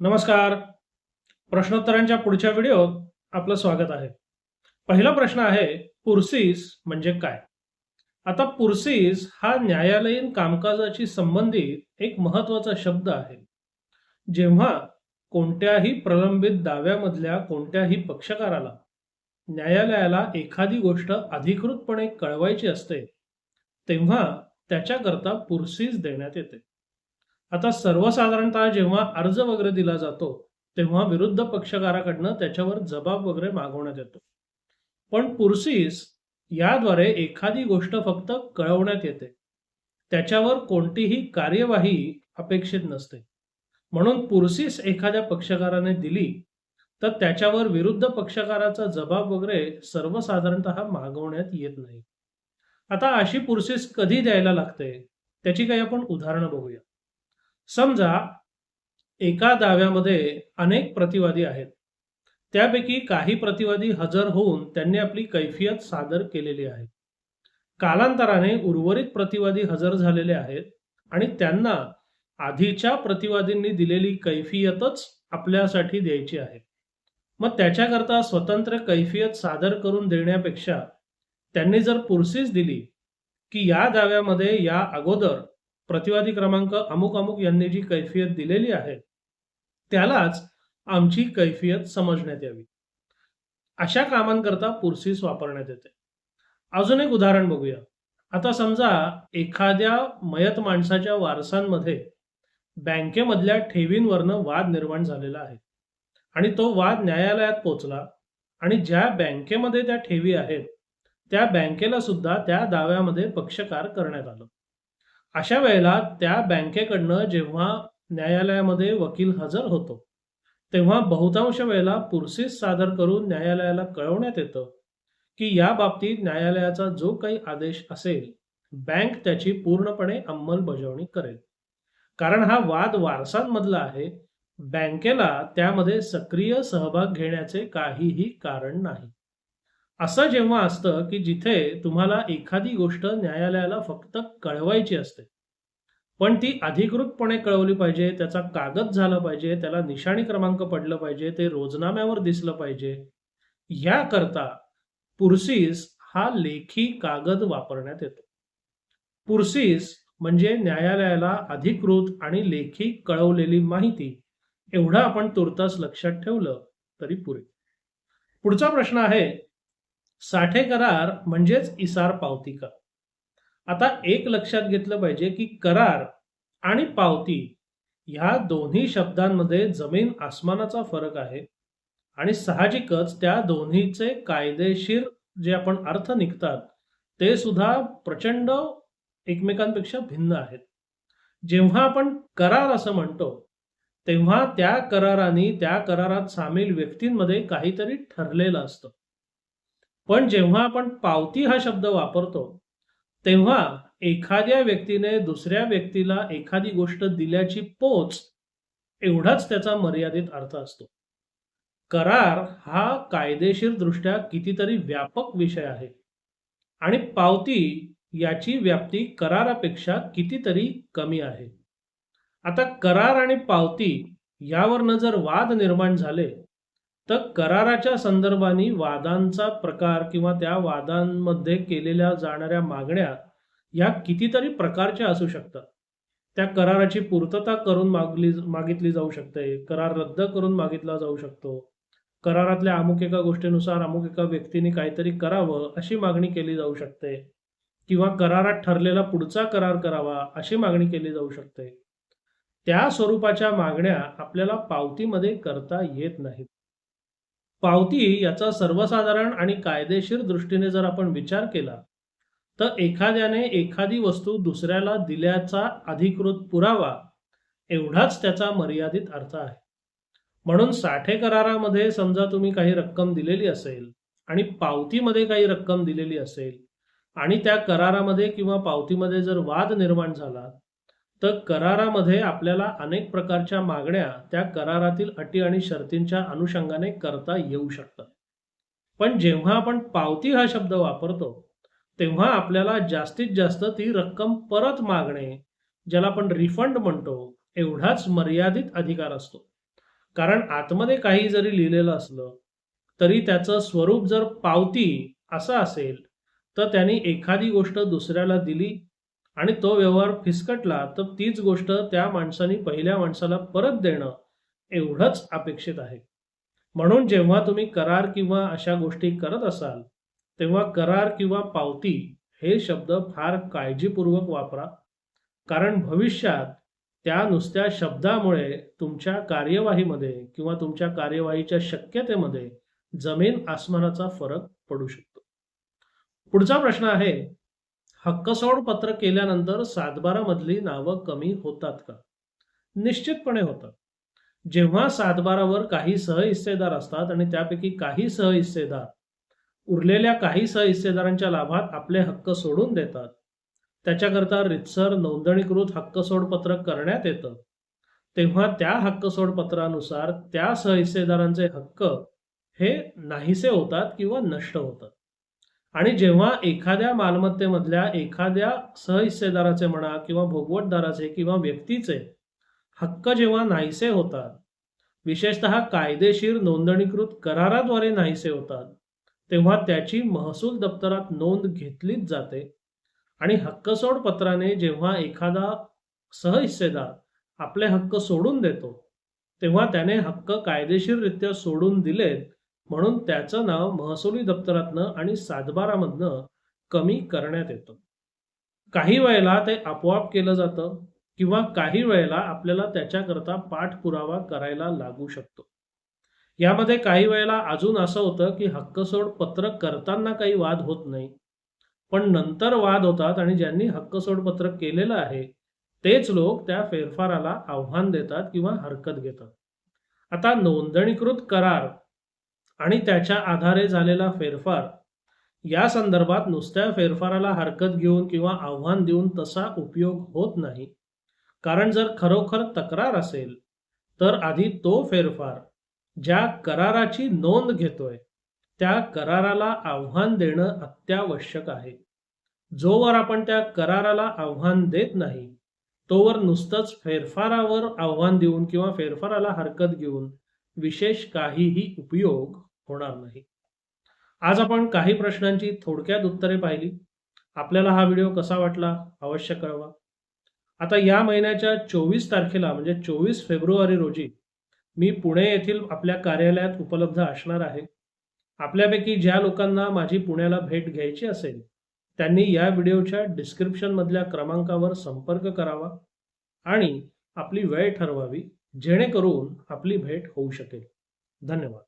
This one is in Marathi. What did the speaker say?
नमस्कार. प्रश्नोत्तरांच्या पुढच्या व्हिडिओत आपलं स्वागत आहे. पहिला प्रश्न आहे पुरसीस म्हणजे काय? आता पुरसीस हा न्यायालयीन कामकाजाशी संबंधित एक महत्त्वाचा शब्द आहे. जेव्हा कोणत्याही प्रलंबित दाव्यामधल्या कोणत्याही पक्षकाराला न्यायालयाला एखादी गोष्ट अधिकृतपणे कळवायची असते तेव्हा त्याच्याकरता पुरसीस देण्यात येते. आता सर्वसाधारणतः जेव्हा अर्ज वगैरे दिला जातो तेव्हा विरुद्ध पक्षकाराकडनं त्याच्यावर जबाब वगैरे मागवण्यात येतो. पण पुरसीस याद्वारे एखादी गोष्ट फक्त कळवण्यात येते. त्याच्यावर कोणतीही कार्यवाही अपेक्षित नसते. म्हणून पुरसीस एखाद्या पक्षकाराने दिली तर त्याच्यावर विरुद्ध पक्षकाराचा जबाब वगैरे सर्वसाधारणतः मागवण्यात येत नाही. आता अशी पुरसीस कधी द्यायला लागते? त्याची काही आपण उदाहरणं बघूया. समजा एका दाव्यामध्ये अनेक प्रतिवादी आहेत. त्यापैकी काही प्रतिवादी हजर होऊन त्यांनी आपली कैफियत सादर केलेली आहे. कालांतराने उर्वरित प्रतिवादी हजर झालेले आहेत आणि त्यांना आधीच्या प्रतिवादींनी दिलेली कैफियतच आपल्यासाठी द्यायची आहे. मग त्याच्याकरता स्वतंत्र कैफियत सादर करून देण्यापेक्षा त्यांनी जर पुरसीस दिली की या दाव्यामध्ये या अगोदर प्रतिवादी क्रमांक अमुक अमुक यांनी जी कैफियत दिलेली आहे त्यालाच आमची कैफियत समजण्यात यावी. अशा कामांकरता पुरसीस वापरण्यात येते. अजून एक उदाहरण बघूया. आता समजा एखाद्या मयत माणसाच्या वारसांमध्ये बँकेमधल्या ठेवींवरनं वाद निर्माण झालेला आहे आणि तो वाद न्यायालयात पोचला आणि ज्या बँकेमध्ये त्या ठेवी आहेत त्या बँकेला सुद्धा त्या दाव्यामध्ये पक्षकार करण्यात आलं. अशा वेळेला त्या बँकेकडनं जेव्हा न्यायालयामध्ये वकील हजर होतो तेव्हा बहुतांश वेळेला पुरसीस सादर करून न्यायालयाला कळवण्यात येतं की या बाबतीत न्यायालयाचा जो काही आदेश असेल बँक त्याची पूर्णपणे अंमलबजावणी करेल. कारण हा वाद वारसांमधला आहे बँकेला त्यामध्ये सक्रिय सहभाग घेण्याचे काहीही कारण नाही. असं जेव्हा असतं की जिथे तुम्हाला एखादी गोष्ट न्यायालयाला फक्त कळवायची असते पण ती अधिकृतपणे कळवली पाहिजे त्याचा कागद झाला पाहिजे त्याला निशाणी क्रमांक पडलं पाहिजे ते रोजनाम्यावर दिसलं पाहिजे याकरता पुरसीस हा लेखी कागद वापरण्यात येतो. पुरसीस म्हणजे न्यायालयाला अधिकृत आणि लेखी कळवलेली माहिती एवढं आपण तुर्तास लक्षात ठेवलं तरी पुरे पुढचा प्रश्न आहे साठे करार म्हणजेच इसार पावती का आता एक लक्षात घेतलं पाहिजे की करार आणि पावती ह्या दोन्ही शब्दांमध्ये जमीन आसमानाचा फरक आहे आणि साहजिकच त्या दोन्हीचे कायदेशीर जे आपण अर्थ निघतात ते सुद्धा प्रचंड एकमेकांपेक्षा भिन्न आहेत. जेव्हा आपण करार असं म्हणतो तेव्हा त्या कराराने त्या करारात सामील व्यक्तींमध्ये काहीतरी ठरलेलं असतं. पण जेव्हा आपण पावती हा शब्द वापरतो तेव्हा एखाद्या व्यक्तीने दुसऱ्या व्यक्तीला एखादी गोष्ट दिल्याची पोच एवढाच त्याचा मर्यादित अर्थ असतो. करार हा कायदेशीर दृष्ट्या कितीतरी व्यापक विषय आहे आणि पावती याची व्याप्ती करारापेक्षा कितीतरी कमी आहे. आता करार आणि पावती यावरनं जर वाद निर्माण झाले तर कराराच्या संदर्भाने वादांचा प्रकार किंवा त्या वादांमध्ये केलेल्या जाणाऱ्या मागण्या या कितीतरी प्रकारच्या असू शकतात. त्या कराराची पूर्तता करून मागली मागितली जाऊ शकते. करार रद्द करून मागितला जाऊ शकतो. करारातल्या अमुक एका गोष्टीनुसार अमुक एका व्यक्तीने काहीतरी करावं अशी मागणी केली जाऊ शकते. किंवा करारात ठरलेला पुढचा करार करावा अशी मागणी केली जाऊ शकते. त्या स्वरूपाच्या मागण्या आपल्याला पावतीमध्ये करता येत नाहीत. पावती याचा सर्वसाधारण आणि कायदेशीर दृष्टीने जर आपण विचार केला तर एखाद्याने एखादी वस्तू दुसऱ्याला दिल्याचा अधिकृत पुरावा एवढाच त्याचा मर्यादित अर्थ आहे. म्हणून साठे करारामध्ये समजा तुम्ही काही रक्कम दिलेली असेल आणि पावतीमध्ये काही रक्कम दिलेली असेल आणि त्या करारामध्ये किंवा पावतीमध्ये जर वाद निर्माण झाला तर करारामध्ये आपल्याला अनेक प्रकारच्या मागण्या त्या करारातील अटी आणि शर्तींच्या अनुषंगाने करता येऊ शकतात. पण जेव्हा आपण पावती हा शब्द वापरतो तेव्हा आपल्याला जास्तीत जास्त ती रक्कम परत मागणे ज्याला आपण रिफंड म्हणतो एवढाच मर्यादित अधिकार असतो. कारण आतमध्ये काही जरी लिहिलेलं असलं तरी त्याचं स्वरूप जर पावती असं असेल तर त्यांनी एखादी गोष्ट दुसऱ्याला दिली आणि तो व्यवहार फिसकटला तर तीच गोष्ट त्या माणसाने पहिल्या माणसाला परत देणं एवढंच अपेक्षित आहे. म्हणून जेव्हा तुम्ही करार किंवा अशा गोष्टी करत असाल तेव्हा करार किंवा पावती हे शब्द फार काळजीपूर्वक वापरा. कारण भविष्यात त्या नुसत्या शब्दामुळे तुमच्या कार्यवाहीमध्ये किंवा तुमच्या कार्यवाहीच्या शक्यतेमध्ये जमीन आसमानाचा फरक पडू शकतो. पुढचा प्रश्न आहे हक्कसोड पत्र केल्यानंतर सातबारामधली नावं कमी होतात का? निश्चितपणे होतात. जेव्हा सातबारावर काही सहहिस्सेदार असतात आणि त्यापैकी काही सहहिस्सेदार उरलेल्या काही सहहिस्सेदारांच्या लाभात आपले हक्क सोडून देतात त्याच्याकरता रितसर नोंदणीकृत हक्कसोड पत्रक करण्यात येतं. तेव्हा त्या हक्कसोड पत्रानुसार त्या सहहिस्सेदारांचे हक्क हे नाहीसे होतात किंवा नष्ट होतात. आणि जेव्हा एखाद्या मालमत्तेमधल्या एखाद्या सहहिस्सेदाराचे म्हणा किंवा भोगवटदाराचे किंवा व्यक्तीचे हक्क जेव्हा नाहीसे होतात विशेषतः कायदेशीर नोंदणीकृत कराराद्वारे नाहीसे होतात तेव्हा त्याची महसूल दप्तरात नोंद घेतलीच जाते. आणि हक्कसोड पत्राने जेव्हा एखादा सहहिस्सेदार आपले हक्क सोडून देतो तेव्हा त्याने हक्क कायदेशीररित्या सोडून दिलेत म्हणून त्याचं नाव महसुली दप्तरातनं आणि सातबारामधनं कमी करण्यात येतं. काही वेळेला ते आपोआप केलं जातं किंवा काही वेळेला आपल्याला त्याच्याकरता पाठपुरावा करायला लागू शकतो. यामध्ये काही वेळेला अजून असं होतं की हक्कसोड पत्र करताना काही वाद होत नाही. पण नंतर वाद होतात आणि ज्यांनी हक्कसोड पत्र केलेलं आहे तेच लोक त्या फेरफाराला आव्हान देतात किंवा हरकत घेतात. आता नोंदणीकृत करार आणि त्याच्या आधारे झालेला फेरफार. या संदर्भात नुसत्या फेरफाराला हरकत घेऊन किंवा आव्हान देऊन तसा उपयोग होत नाही. कारण जर खरोखर तक्रार असेल तर आधी तो फेरफार ज्या कराराची नोंद घेतोय त्या कराराला आव्हान देणं अत्यावश्यक आहे. जोवर आपण त्या कराराला आव्हान देत नाही तोवर नुसतंच फेरफारावर आव्हान देऊन किंवा फेरफाराला हरकत घेऊन विशेष काहीही उपयोग होणार नाही. आज आपण काही प्रश्नांची थोडक्यात उत्तरे पाहिली. आपल्याला हा व्हिडिओ कसा वाटला अवश्य कळवा. आता या महिन्याच्या चोवीस तारखेला म्हणजे चोवीस फेब्रुवारी रोजी मी पुणे येथील आपल्या कार्यालयात उपलब्ध असणार आहे. आपल्यापैकी ज्या लोकांना माझी पुण्याला भेट घ्यायची असेल त्यांनी या व्हिडिओच्या डिस्क्रिप्शनमधल्या क्रमांकावर संपर्क करावा आणि आपली वेळ ठरवावी जेणेकरून आपली भेट होऊ शकेल. धन्यवाद.